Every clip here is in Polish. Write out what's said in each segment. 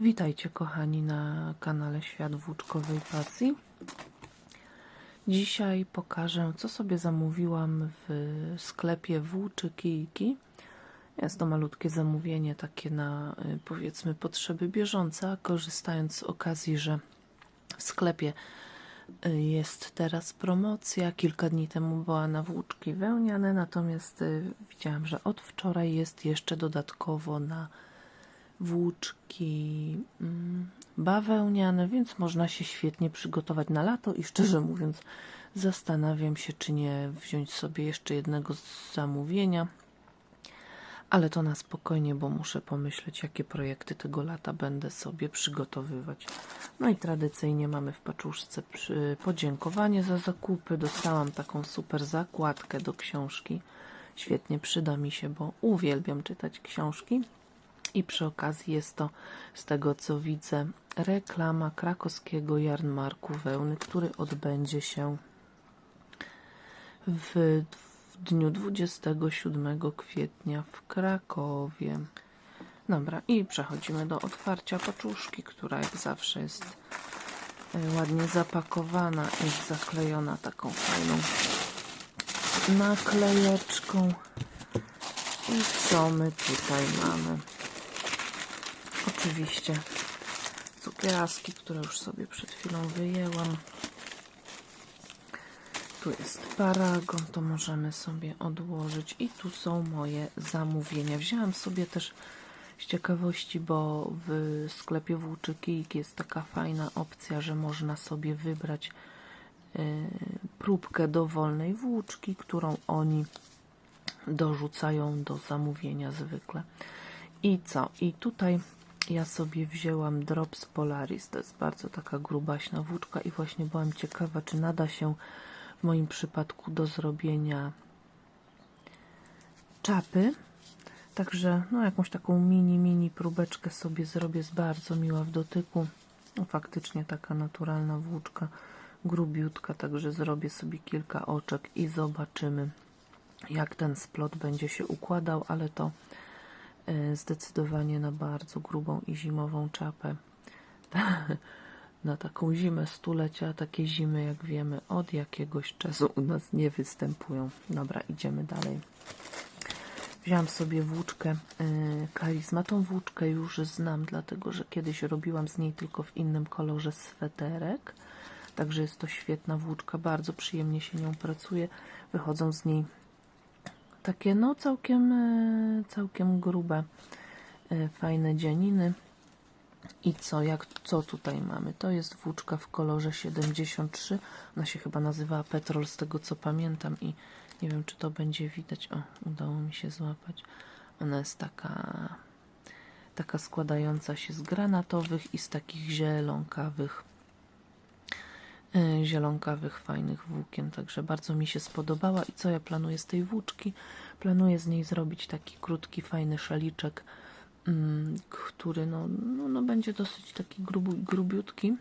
Witajcie kochani na kanale Świat Włóczkowej Pasji. Dzisiaj pokażę, co sobie zamówiłam w sklepie Włóczy Kijki. Jest to malutkie zamówienie, takie na y, powiedzmy potrzeby bieżące, korzystając z okazji, że w sklepie y, jest teraz promocja. Kilka dni temu była na włóczki wełniane, natomiast y, widziałam, że od wczoraj jest jeszcze dodatkowo na włóczki mm, bawełniane, więc można się świetnie przygotować na lato i szczerze mówiąc zastanawiam się, czy nie wziąć sobie jeszcze jednego z zamówienia. Ale to na spokojnie, bo muszę pomyśleć, jakie projekty tego lata będę sobie przygotowywać. No i tradycyjnie mamy w paczuszce podziękowanie za zakupy. Dostałam taką super zakładkę do książki. Świetnie przyda mi się, bo uwielbiam czytać książki. I przy okazji jest to, z tego co widzę, reklama krakowskiego jarmarku wełny, który odbędzie się w, w dniu 27 kwietnia w Krakowie. Dobra, i przechodzimy do otwarcia paczuszki, która jak zawsze jest e, ładnie zapakowana i zaklejona taką fajną naklejeczką. I co my tutaj mamy? Oczywiście cukieraski, które już sobie przed chwilą wyjęłam. Tu jest paragon, to możemy sobie odłożyć. I tu są moje zamówienia. Wzięłam sobie też z ciekawości, bo w sklepie Włóczykijek jest taka fajna opcja, że można sobie wybrać yy, próbkę dowolnej włóczki, którą oni dorzucają do zamówienia zwykle. I co? I tutaj ja sobie wzięłam Drops Polaris. To jest bardzo taka grubaśna włóczka i właśnie byłam ciekawa, czy nada się w moim przypadku do zrobienia czapy. Także no, jakąś taką mini, mini próbeczkę sobie zrobię. Jest bardzo miła w dotyku. No, faktycznie taka naturalna włóczka, grubiutka, także zrobię sobie kilka oczek i zobaczymy, jak ten splot będzie się układał, ale to zdecydowanie na bardzo grubą i zimową czapę. na taką zimę stulecia, takie zimy, jak wiemy, od jakiegoś czasu u nas nie występują. Dobra, idziemy dalej. Wziąłam sobie włóczkę karizma. Tą włóczkę już znam, dlatego że kiedyś robiłam z niej tylko w innym kolorze sweterek. Także jest to świetna włóczka, bardzo przyjemnie się nią pracuje. Wychodzą z niej takie no całkiem, yy, całkiem grube, yy, fajne dzianiny. I co, jak, co tutaj mamy? To jest włóczka w kolorze 73. Ona się chyba nazywała Petrol, z tego co pamiętam i nie wiem, czy to będzie widać. O, udało mi się złapać. Ona jest taka taka składająca się z granatowych i z takich zielonkawych zielonkawych, fajnych włókien, także bardzo mi się spodobała. I co ja planuję z tej włóczki? Planuję z niej zrobić taki krótki, fajny szaliczek Mm, który no, no, no będzie dosyć taki grubu, grubiutki,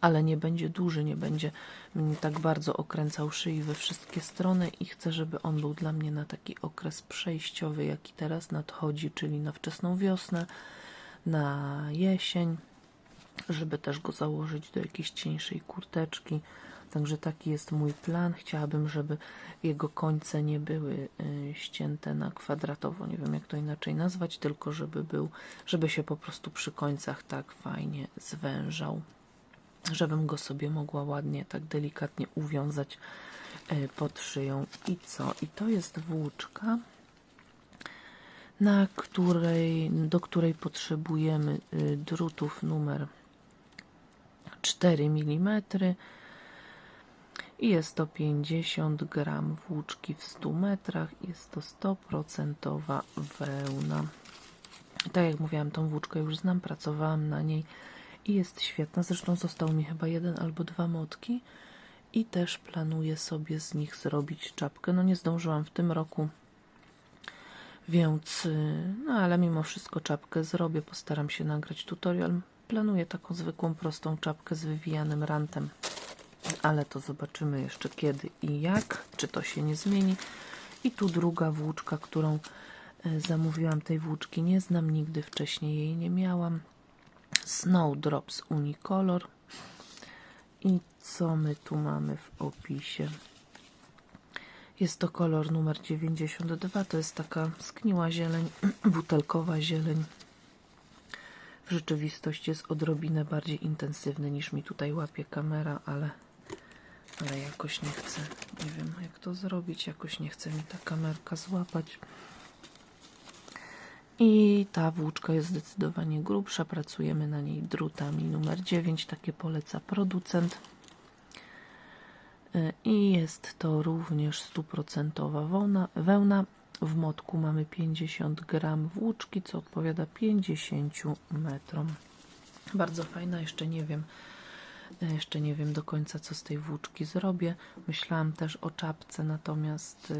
ale nie będzie duży, nie będzie mnie tak bardzo okręcał szyi we wszystkie strony i chcę, żeby on był dla mnie na taki okres przejściowy, jaki teraz nadchodzi, czyli na wczesną wiosnę, na jesień, żeby też go założyć do jakiejś cieńszej kurteczki, Także taki jest mój plan. Chciałabym, żeby jego końce nie były y, ścięte na kwadratowo, nie wiem jak to inaczej nazwać, tylko żeby był, żeby się po prostu przy końcach tak fajnie zwężał, żebym go sobie mogła ładnie, tak delikatnie uwiązać y, pod szyją. I co? I to jest włóczka, na której, do której potrzebujemy y, drutów numer 4 mm i jest to 50 gram włóczki w 100 metrach. Jest to 100% wełna. tak jak mówiłam, tą włóczkę już znam, pracowałam na niej i jest świetna. Zresztą został mi chyba jeden albo dwa motki i też planuję sobie z nich zrobić czapkę. No nie zdążyłam w tym roku, więc no ale mimo wszystko czapkę zrobię. Postaram się nagrać tutorial. Planuję taką zwykłą, prostą czapkę z wywijanym rantem ale to zobaczymy jeszcze kiedy i jak, czy to się nie zmieni. I tu druga włóczka, którą e, zamówiłam tej włóczki nie znam, nigdy wcześniej jej nie miałam. Snowdrops Unicolor. I co my tu mamy w opisie? Jest to kolor numer 92. To jest taka skniła zieleń, butelkowa zieleń. W rzeczywistości jest odrobinę bardziej intensywny niż mi tutaj łapie kamera, ale, ale jakoś nie chcę. Nie wiem jak to zrobić. Jakoś nie chce mi ta kamerka złapać. I ta włóczka jest zdecydowanie grubsza. Pracujemy na niej drutami numer 9. Takie poleca producent. Y, I jest to również stuprocentowa wełna, wełna. W motku mamy 50 gram włóczki, co odpowiada 50 metrom. Bardzo fajna, jeszcze nie wiem. y, Jeszcze nie wiem do końca, co z tej włóczki zrobię. Myślałam też o czapce, natomiast, y,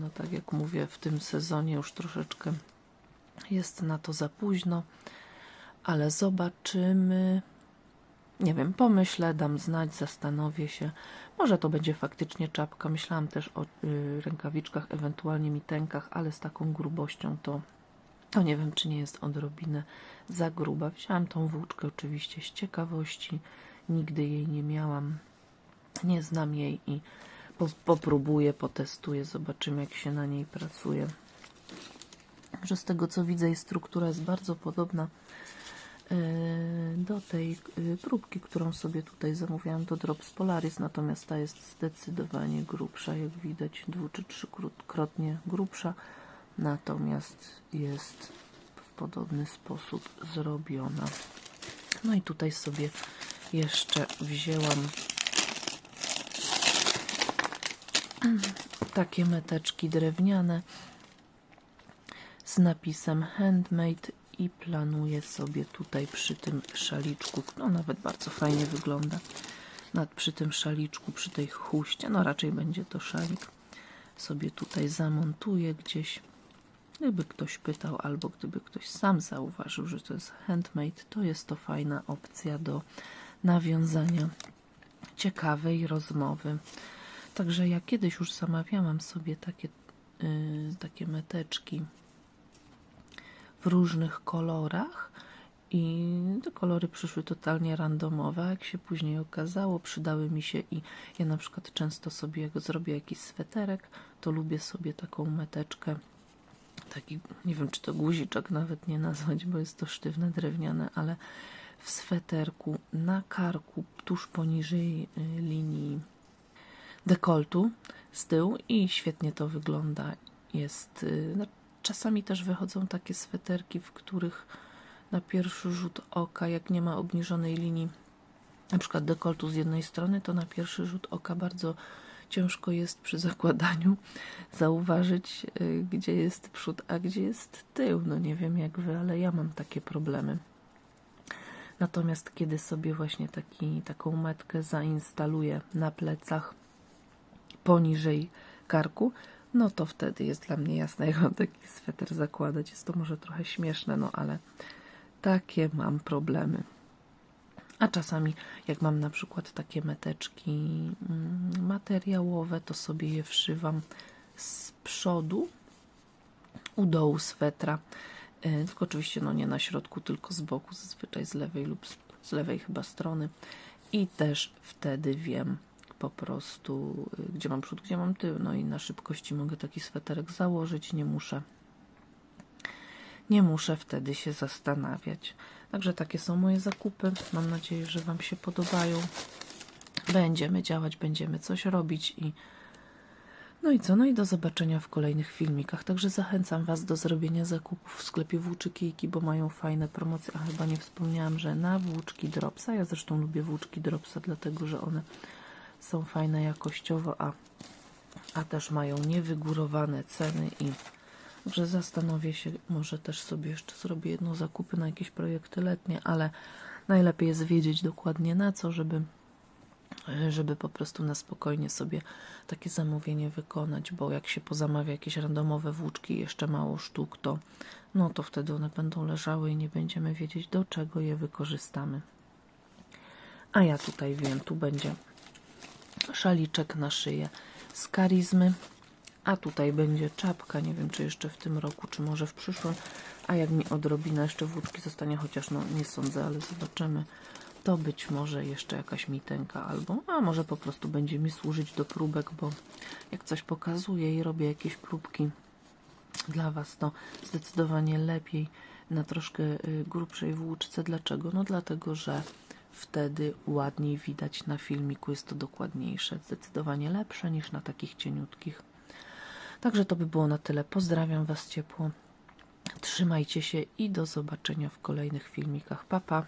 no tak jak mówię, w tym sezonie już troszeczkę jest na to za późno, ale zobaczymy. Nie wiem, pomyślę, dam znać, zastanowię się. Może to będzie faktycznie czapka. Myślałam też o y, rękawiczkach, ewentualnie mitenkach, ale z taką grubością to, to nie wiem, czy nie jest odrobinę za gruba. Wziąłam tą włóczkę oczywiście z ciekawości. Nigdy jej nie miałam. Nie znam jej i po, popróbuję, potestuję, zobaczymy, jak się na niej pracuje że z tego co widzę, jej struktura jest bardzo podobna do tej e, próbki, którą sobie tutaj zamówiłam do Drops Polaris, natomiast ta jest zdecydowanie grubsza, jak widać, dwu czy trzykrotnie grubsza, natomiast jest w podobny sposób zrobiona. No i tutaj sobie jeszcze wzięłam takie meteczki drewniane z napisem handmade i planuję sobie tutaj przy tym szaliczku, no nawet bardzo fajnie wygląda, nad przy tym szaliczku, przy tej chuście, no raczej będzie to szalik, sobie tutaj zamontuję gdzieś. Gdyby ktoś pytał, albo gdyby ktoś sam zauważył, że to jest handmade, to jest to fajna opcja do nawiązania ciekawej rozmowy. Także ja kiedyś już zamawiałam sobie takie, yy, takie meteczki w różnych kolorach i te kolory przyszły totalnie randomowe, jak się później okazało, przydały mi się i ja na przykład często sobie, jak zrobię jakiś sweterek, to lubię sobie taką meteczkę, taki, nie wiem czy to guziczek nawet nie nazwać, bo jest to sztywne, drewniane, ale w sweterku na karku, tuż poniżej y, linii dekoltu z tyłu i świetnie to wygląda. Jest, y, czasami też wychodzą takie sweterki, w których na pierwszy rzut oka, jak nie ma obniżonej linii, na przykład dekoltu z jednej strony, to na pierwszy rzut oka bardzo ciężko jest przy zakładaniu zauważyć, y, gdzie jest przód, a gdzie jest tył. No nie wiem jak wy, ale ja mam takie problemy. Natomiast kiedy sobie właśnie taki, taką metkę zainstaluję na plecach poniżej karku, no to wtedy jest dla mnie jasne, jak mam taki sweter zakładać. Jest to może trochę śmieszne, no ale takie mam problemy. A czasami, jak mam na przykład takie meteczki mm, materiałowe, to sobie je wszywam z przodu, u dołu swetra. E, tylko oczywiście no nie na środku, tylko z boku, zazwyczaj z lewej lub z, z lewej chyba strony. I też wtedy wiem, po prostu, y, gdzie mam przód, gdzie mam tył. No i na szybkości mogę taki sweterek założyć, nie muszę. Nie muszę wtedy się zastanawiać. Także takie są moje zakupy. Mam nadzieję, że Wam się podobają. Będziemy działać, będziemy coś robić i no i co? No i do zobaczenia w kolejnych filmikach. Także zachęcam Was do zrobienia zakupów w sklepie Włóczykijki, bo mają fajne promocje. A chyba nie wspomniałam, że na włóczki Dropsa. Ja zresztą lubię włóczki Dropsa, dlatego że one są fajne jakościowo, a, a też mają niewygórowane ceny i że zastanowię się, może też sobie jeszcze zrobię jedno zakupy na jakieś projekty letnie, ale najlepiej jest wiedzieć dokładnie na co, żeby żeby po prostu na spokojnie sobie takie zamówienie wykonać, bo jak się pozamawia jakieś randomowe włóczki jeszcze mało sztuk, to no to wtedy one będą leżały i nie będziemy wiedzieć do czego je wykorzystamy. A ja tutaj wiem, tu będzie szaliczek na szyję z karizmy A tutaj będzie czapka, nie wiem czy jeszcze w tym roku, czy może w przyszłym. A jak mi odrobina jeszcze włóczki zostanie, chociaż no nie sądzę, ale zobaczymy. To być może jeszcze jakaś mitenka albo, a może po prostu będzie mi służyć do próbek, bo jak coś pokazuję i robię jakieś próbki dla Was, to zdecydowanie lepiej na troszkę y, grubszej włóczce. Dlaczego? No dlatego, że wtedy ładniej widać na filmiku, jest to dokładniejsze, zdecydowanie lepsze niż na takich cieniutkich. Także to by było na tyle. Pozdrawiam Was ciepło. Trzymajcie się i do zobaczenia w kolejnych filmikach. Pa, pa.